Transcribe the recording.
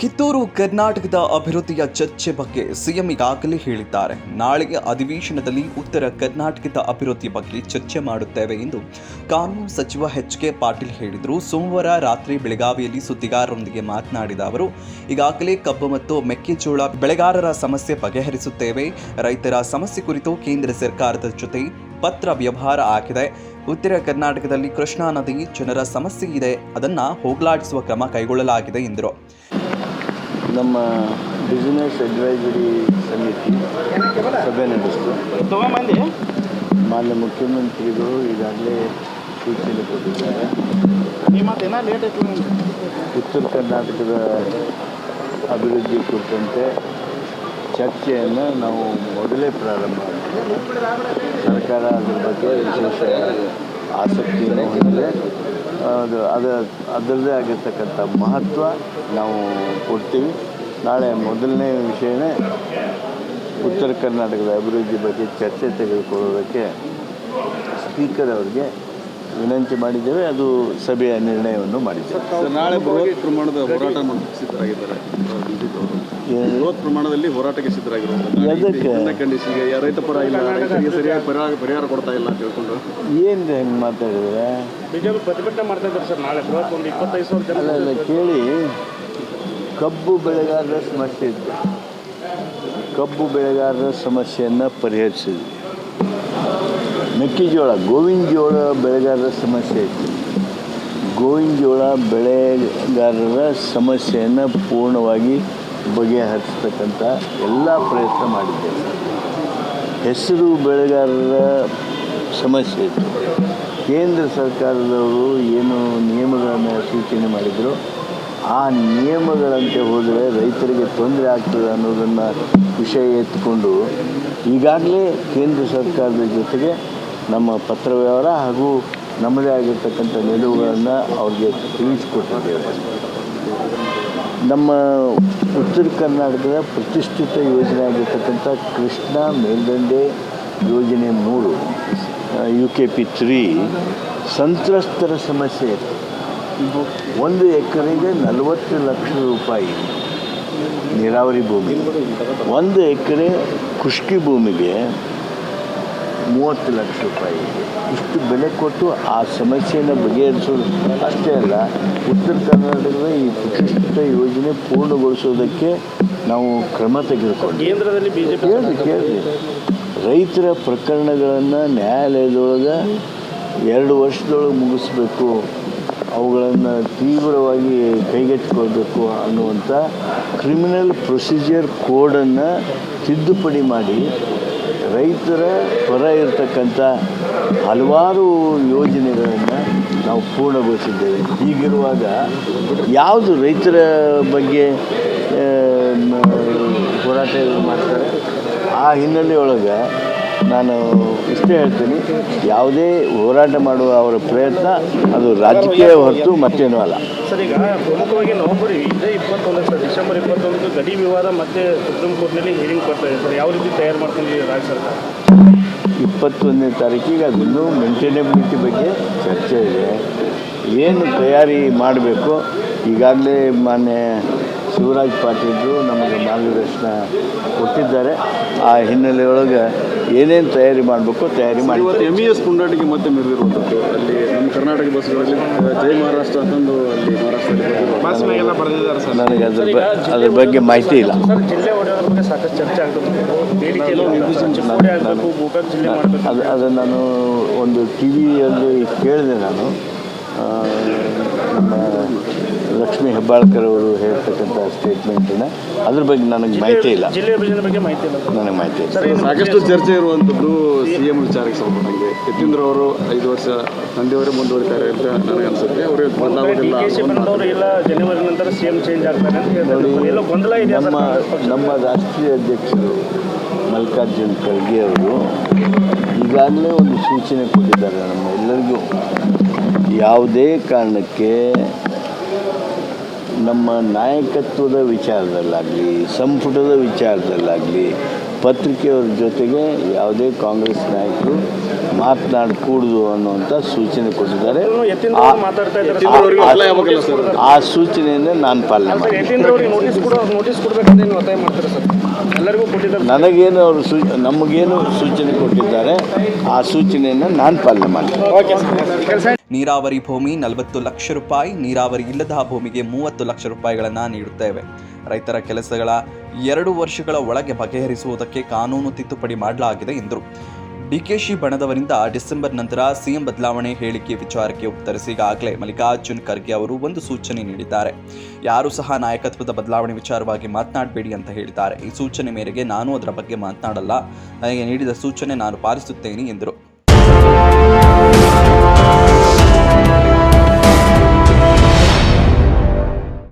ಕಿತ್ತೂರು, ಕರ್ನಾಟಕದ ಅಭಿವೃದ್ಧಿಯ ಚರ್ಚೆ ಬಗ್ಗೆ ಸಿಎಂ ಈಗಾಗಲೇ ಹೇಳಿದ್ದಾರೆ. ನಾಳೆಯ ಅಧಿವೇಶನದಲ್ಲಿ ಉತ್ತರ ಕರ್ನಾಟಕದ ಅಭಿವೃದ್ಧಿ ಬಗ್ಗೆ ಚರ್ಚೆ ಮಾಡುತ್ತೇವೆ ಎಂದು ಕಾನೂನು ಸಚಿವ ಎಚ್ ಕೆ ಪಾಟೀಲ್ ಹೇಳಿದರು. ಸೋಮವಾರ ರಾತ್ರಿ ಬೆಳಗಾವಿಯಲ್ಲಿ ಸುದ್ದಿಗಾರರೊಂದಿಗೆ ಮಾತನಾಡಿದ ಅವರು, ಈಗಾಗಲೇ ಕಬ್ಬು ಮತ್ತು ಮೆಕ್ಕೆಜೋಳ ಬೆಳೆಗಾರರ ಸಮಸ್ಯೆ ಬಗೆಹರಿಸುತ್ತೇವೆ. ರೈತರ ಸಮಸ್ಯೆ ಕುರಿತು ಕೇಂದ್ರ ಸರ್ಕಾರದ ಜೊತೆ ಪತ್ರ ವ್ಯವಹಾರ ಆಗಿದೆ. ಉತ್ತರ ಕರ್ನಾಟಕದಲ್ಲಿ ಕೃಷ್ಣಾ ನದಿ ಜನರ ಸಮಸ್ಯೆ ಇದೆ. ಅದನ್ನು ಹೋಗಲಾಡಿಸುವ ಕ್ರಮ ಕೈಗೊಳ್ಳಲಾಗಿದೆ ಎಂದರು. ನಮ್ಮ ಬಿಸಿನೆಸ್ ಅಡ್ವೈಸರಿ ಸಮಿತಿ ಸಭೆ ನಡೆಸಿತು ಮಾನ್ಯ ಮುಖ್ಯಮಂತ್ರಿಗಳು ಈಗಾಗಲೇ ಸೂಚನೆ ಕೊಟ್ಟಿದ್ದಾರೆ. ಉತ್ತರ ಕರ್ನಾಟಕದ ಅಭಿವೃದ್ಧಿ ಕುರಿತಂತೆ ಚರ್ಚೆಯನ್ನು ನಾವು ಮೊದಲೇ ಪ್ರಾರಂಭ ಮಾಡಿದ್ದೇವೆ ಸರ್ಕಾರ ಅದರ ಬಗ್ಗೆ ವಿಶೇಷ ಆಸಕ್ತಿಯನ್ನು ಹೊಂದಿದೆ ಅದು, ಅದ ಅದರದೇ ಆಗಿರ್ತಕ್ಕಂಥ ಮಹತ್ವ ನಾವು ಕೊಡ್ತೀವಿ. ನಾಳೆ ಮೊದಲನೇ ವಿಷಯನೇ ಉತ್ತರ ಕರ್ನಾಟಕದ ಅಭಿವೃದ್ಧಿ ಬಗ್ಗೆ ಚರ್ಚೆ ತೆಗೆದುಕೊಳ್ಳೋದಕ್ಕೆ ಸ್ಪೀಕರ್ ಅವರಿಗೆ ವಿನಂತಿ ಮಾಡಿದ್ದೇವೆ ಅದು ಸಭೆಯ ನಿರ್ಣಯವನ್ನು ಮಾಡಿದ್ದೇವೆ. ಸರ್, ನಾಳೆ ಬೃಹತ್ ಪ್ರಮಾಣದ ಹೋರಾಟ ಸಿದ್ಧರಾಗಿದ್ದಾರೆ. ಬೃಹತ್ ಪ್ರಮಾಣದಲ್ಲಿ ಹೋರಾಟಕ್ಕೆ ಸಿದ್ಧರಾಗಿರುವಂತಹ ರೈತ ಪರ ಇಲ್ಲ ರೈತರಿಗೆ ಸರಿಯಾಗಿ ಪರಿಹಾರ ಪರಿಹಾರ ಕೊಡ್ತಾ ಇಲ್ಲ ಅಂತ ಹೇಳ್ಕೊಂಡು. ಏನು ಹೆಂಗೆ ಮಾತಾಡಿದ್ರೆ? ಬಿಜೆಪಿ ಪ್ರತಿಭಟನೆ ಮಾಡ್ತಾ ಇದ್ದಾರೆ ಸರ್ ನಾಳೆ ಬೃಹತ್ ಒಂದು ಇಪ್ಪತ್ತೈದು ಸಾವಿರ ಜನ ಕೇಳಿ. ಕಬ್ಬು ಬೆಳೆಗಾರರ ಸಮಸ್ಯೆ ಇದೆ. ಕಬ್ಬು ಬೆಳೆಗಾರರ ಸಮಸ್ಯೆಯನ್ನು ಪರಿಹರಿಸಿದ್ವಿ. ಮೆಕ್ಕೆಜೋಳ ಗೋವಿನ ಜೋಳ ಬೆಳೆಗಾರರ ಸಮಸ್ಯೆ ಐತಿ. ಗೋವಿನ ಜೋಳ ಬೆಳೆಗಾರರ ಸಮಸ್ಯೆಯನ್ನು ಪೂರ್ಣವಾಗಿ ಬಗೆಹರಿಸ್ತಕ್ಕಂಥ ಎಲ್ಲ ಪ್ರಯತ್ನ ಮಾಡಿದ್ದೇವೆ. ಹೆಸರು ಬೆಳೆಗಾರರ ಸಮಸ್ಯೆ ಇತ್ತು ಕೇಂದ್ರ ಸರ್ಕಾರದವರು ಏನು ನಿಯಮಗಳನ್ನು ಸೂಚನೆ ಮಾಡಿದರು? ಆ ನಿಯಮಗಳಂತೆ ಹೋದರೆ ರೈತರಿಗೆ ತೊಂದರೆ ಆಗ್ತದೆ ಅನ್ನೋದನ್ನು ವಿಷಯ ಎತ್ಕೊಂಡು ಈಗಾಗಲೇ ಕೇಂದ್ರ ಸರ್ಕಾರದ ಜೊತೆಗೆ ನಮ್ಮ ಪತ್ರ ವ್ಯವಹಾರ ಹಾಗೂ ನಮ್ಮದೇ ಆಗಿರ್ತಕ್ಕಂಥ ನಿಲುವುಗಳನ್ನು ಅವ್ರಿಗೆ ತಿಳಿಸಿಕೊಟ್ಟಿದ್ದೇವೆ. ನಮ್ಮ ಉತ್ತರ ಕರ್ನಾಟಕದ ಪ್ರತಿಷ್ಠಿತ ಯೋಜನೆ ಆಗಿರ್ತಕ್ಕಂಥ ಕೃಷ್ಣ ಮೇಲ್ದಂಡೆ ಯೋಜನೆ ಮೂರು ಯು ಕೆ ಪಿ ತ್ರೀ ಸಂತ್ರಸ್ತರ ಸಮಸ್ಯೆ ಇದು. ಒಂದು ಎಕರೆಗೆ ನಲವತ್ತು ಲಕ್ಷ ರೂಪಾಯಿ ನೀರಾವರಿ ಭೂಮಿ ಒಂದು ಎಕರೆ ಖುಷ್ಕಿ ಭೂಮಿಗೆ ಮೂವತ್ತು ಲಕ್ಷ ರೂಪಾಯಿ ಇಷ್ಟು ಬೆಲೆ ಕೊಟ್ಟು ಆ ಸಮಸ್ಯೆಯನ್ನು ಬಗೆಹರಿಸೋದು ಅಷ್ಟೇ ಅಲ್ಲ ಉತ್ತರ ಕರ್ನಾಟಕದ ಈ ಪ್ರತಿಷ್ಠಿತ ಯೋಜನೆ ಪೂರ್ಣಗೊಳಿಸೋದಕ್ಕೆ ನಾವು ಕ್ರಮ ತೆಗೆದುಕೊಂಡು ಕೇಂದ್ರದಲ್ಲಿ ಬಿಜೆಪಿ ಕೇಳಿ ಕೇಳಿ ರೈತರ ಪ್ರಕರಣಗಳನ್ನು ನ್ಯಾಯಾಲಯದೊಳಗೆ ಎರಡು ವರ್ಷದೊಳಗೆ ಮುಗಿಸ್ಬೇಕು ಅವುಗಳನ್ನು ತೀವ್ರವಾಗಿ ಕೈಗೆತ್ತಿಕೊಳ್ಬೇಕು ಅನ್ನುವಂಥ ಕ್ರಿಮಿನಲ್ ಪ್ರೊಸೀಜರ್ ಕೋಡನ್ನು ತಿದ್ದುಪಡಿ ಮಾಡಿ ರೈತರ ಪರ ಇರತಕ್ಕಂಥ ಹಲವಾರು ಯೋಜನೆಗಳನ್ನು ನಾವು ಪೂರ್ಣಗೊಳಿಸಿದ್ದೇವೆ. ಹೀಗಿರುವಾಗ ಯಾವುದು ರೈತರ ಬಗ್ಗೆ ಹೋರಾಟ ಮಾಡ್ತಾರೆ, ಆ ಹಿನ್ನೆಲೆಯೊಳಗೆ ನಾನು ಇಷ್ಟೇ ಹೇಳ್ತೀನಿ ಯಾವುದೇ ಹೋರಾಟ ಮಾಡುವ ಅವರ ಪ್ರಯತ್ನ ಅದು ರಾಜಕೀಯ ಹೊರತು ಮತ್ತೇನೂ ಅಲ್ಲ. ಸರ್ ಈಗ ಪ್ರಮುಖವಾಗಿ ನವೆಂಬರ್ ಇದೇ ಇಪ್ಪತ್ತೊಂದು ಸರ್ ಡಿಸೆಂಬರ್ ಇಪ್ಪತ್ತೊಂದು ಗಡಿ ವಿವಾದ ಮತ್ತೆ ಸುಪ್ರೀಂ ಕೋರ್ಟ್ನಲ್ಲಿ ಹಿಯರಿಂಗ್ ಕೊಡ್ತಾ ಇದೆ ಸರ್ ಯಾವ ರೀತಿ ತಯಾರು ಮಾಡ್ಕೊಂಡಿದೆ ರಾಜ್ಯ ಸರ್ಕಾರ? ಇಪ್ಪತ್ತೊಂದನೇ ತಾರೀಕಿಗೆ ಅದನ್ನು ಮೇಂಟೈನಬಿಲಿಟಿ ಬಗ್ಗೆ ಚರ್ಚೆ ಇದೆ. ಏನು ತಯಾರಿ ಮಾಡಬೇಕು? ಈಗಾಗಲೇ ಮಾನ್ಯ ಶಿವರಾಜ್ ಪಾಟೀಲ್ರು ನಮಗೆ ಮಾರ್ಗದರ್ಶನ ಕೊಟ್ಟಿದ್ದಾರೆ. ಆ ಹಿನ್ನೆಲೆಯೊಳಗೆ ಏನೇನು ತಯಾರಿ ಮಾಡಬೇಕು ತಯಾರಿ ಮಾಡಿ. ಇವತ್ತು ಎಂ ಇ ಎಸ್ ಪುಂಡಾಟಿಗೆ ಮತ್ತೆ ಮೆರೆದಿರುವಂಥದ್ದು ಅಲ್ಲಿ ನಮ್ಮ ಕರ್ನಾಟಕ ಬಸ್ಗಳಲ್ಲಿ ಜೈ ಮಹಾರಾಷ್ಟ್ರ ಅಂತಂದು ಅಲ್ಲಿ ಮಹಾರಾಷ್ಟ್ರದಲ್ಲಿ ಬಸ್ ಮೇಲೆಲ್ಲ ಬರೆದಿದ್ದಾರೆ ಸರ್. ನನಗೆ ಅದ್ರ ಅದ್ರ ಬಗ್ಗೆ ಮಾಹಿತಿ ಇಲ್ಲ. ಸರ್ ಜಿಲ್ಲೆ ಒಡೆಯೋದ್ರ ಬಗ್ಗೆ ಸಾಕಷ್ಟು ಚರ್ಚೆ ಆಗ್ತದೆ ಅದು ಅದು ನಾನು ಒಂದು ಟಿ ವಿಯಲ್ಲಿ ಕೇಳಿದೆ ನಾನು. ನಮ್ಮ ಲಕ್ಷ್ಮೀ ಹೆಬ್ಬಾಳ್ಕರ್ ಅವರು ಹೇಳ್ತಕ್ಕಂಥ ಸ್ಟೇಟ್ಮೆಂಟನ್ನು ಅದ್ರ ಬಗ್ಗೆ ನನಗೆ ಮಾಹಿತಿ ಇಲ್ಲ. ಜಿಲ್ಲೆ ವಿಭಜನೆ ಬಗ್ಗೆ ಮಾಹಿತಿ ಇಲ್ಲ. ನನಗೆ ಮಾಹಿತಿ ಇಲ್ಲ. ಸರ್ ಸಾಕಷ್ಟು ಚರ್ಚೆ ಇರುವಂಥದ್ದು ಸಿ ಎಂ ವಿಚಾರಕ್ಕೆ ಸಂಬಂಧಪಟ್ಟಂಗೆ. ಯತೀಂದ್ರ ಅವರು ಐದು ವರ್ಷ ತಂದೆಯವರೇ ಮುಂದುವರಿತಾರೆ ಅಂತ ನನಗೆ ಅನ್ಸುತ್ತೆ. ಅವರು ಬದಲಾವಣೆಲ್ಲ ಇಲ್ಲ ಜನವರಿ ನಂತರ ಸಿ ಎಂ ಚೇಂಜ್ ಆಗ್ತಾರೆ ನಮ್ಮ ನಮ್ಮ ರಾಷ್ಟ್ರೀಯ ಅಧ್ಯಕ್ಷರು ಮಲ್ಲಿಕಾರ್ಜುನ್ ಖರ್ಗೆ ಅವರು ಈಗಾಗಲೇ ಒಂದು ಸೂಚನೆ ಕೊಟ್ಟಿದ್ದಾರೆ ನಮ್ಮ ಎಲ್ಲರಿಗೂ. ಯಾವುದೇ ಕಾರಣಕ್ಕೆ ನಮ್ಮ ನಾಯಕತ್ವದ ವಿಚಾರದಲ್ಲಾಗಲಿ ಸಂಪುಟದ ವಿಚಾರದಲ್ಲಾಗಲಿ ಪತ್ರಿಕೆಯವ್ರ ಜೊತೆಗೆ ಯಾವುದೇ ಕಾಂಗ್ರೆಸ್ ನಾಯಕರು ಮಾತನಾಡಕೂಡದು ಅನ್ನುವಂಥ ಸೂಚನೆ ಕೊಟ್ಟಿದ್ದಾರೆ. ಆ- ಸೂಚನೆಯಿಂದ ಮಾತಾಡ್ತಾ ಇದ್ದಾರೆ ಆ- ಸರ್. ಆ- ಸರ್ ಆ ಸೂಚನೆಯನ್ನು ನಾನು ಪಾಲನೆ ಸರ್ ಮಾಡಿ ಯತೀಂದ್ರ ಅವರಿಗೆ ನೋಟಿಸ್ ಕೊಡೋ ನೋಟಿಸ್ ಕೊಡ್ಬೇಕಂತ ಏನು ಒತ್ತಾಯ ಮಾಡ್ತಾರೆ ಸರ್? ಎಲ್ಲರಿಗೂ ಕೊಟ್ಟಿದ್ದಾರೆ ನನಗೇನು ಅವರು ಸೂ ನಮಗೇನು ಸೂಚನೆ ಕೊಟ್ಟಿದ್ದಾರೆ ಆ ಸೂಚನೆಯನ್ನು ನಾನು ಪಾಲನೆ ಮಾಡಿ ನೀರಾವರಿ ಭೂಮಿ ನಲವತ್ತು ಲಕ್ಷ ರೂಪಾಯಿ ನೀರಾವರಿ ಇಲ್ಲದ ಭೂಮಿಗೆ ಮೂವತ್ತು ಲಕ್ಷ ರೂಪಾಯಿಗಳನ್ನು ನೀಡುತ್ತೇವೆ. ರೈತರ ಕೆಲಸಗಳ ಎರಡು ವರ್ಷಗಳ ಒಳಗೆ ಬಗೆಹರಿಸುವುದಕ್ಕೆ ಕಾನೂನು ತಿದ್ದುಪಡಿ ಮಾಡಲಾಗಿದೆ ಎಂದರು. ಡಿಕೆಶಿ ಬಣದವರಿಂದ ಡಿಸೆಂಬರ್ ನಂತರ ಸಿಎಂ ಬದಲಾವಣೆ ಹೇಳಿಕೆ ವಿಚಾರಕ್ಕೆ ಉತ್ತರಿಸಿ ಈಗಾಗಲೇ ಮಲ್ಲಿಕಾರ್ಜುನ್ ಖರ್ಗೆ ಅವರು ಒಂದು ಸೂಚನೆ ನೀಡಿದ್ದಾರೆ. ಯಾರೂ ಸಹ ನಾಯಕತ್ವದ ಬದಲಾವಣೆ ವಿಚಾರವಾಗಿ ಮಾತನಾಡಬೇಡಿ ಅಂತ ಹೇಳಿದ್ದಾರೆ. ಈ ಸೂಚನೆ ಮೇರೆಗೆ ನಾನು ಅದರ ಬಗ್ಗೆ ಮಾತನಾಡಲ್ಲ. ನನಗೆ ನೀಡಿದ ಸೂಚನೆ ನಾನು ಪಾಲಿಸುತ್ತೇನೆ ಎಂದರು.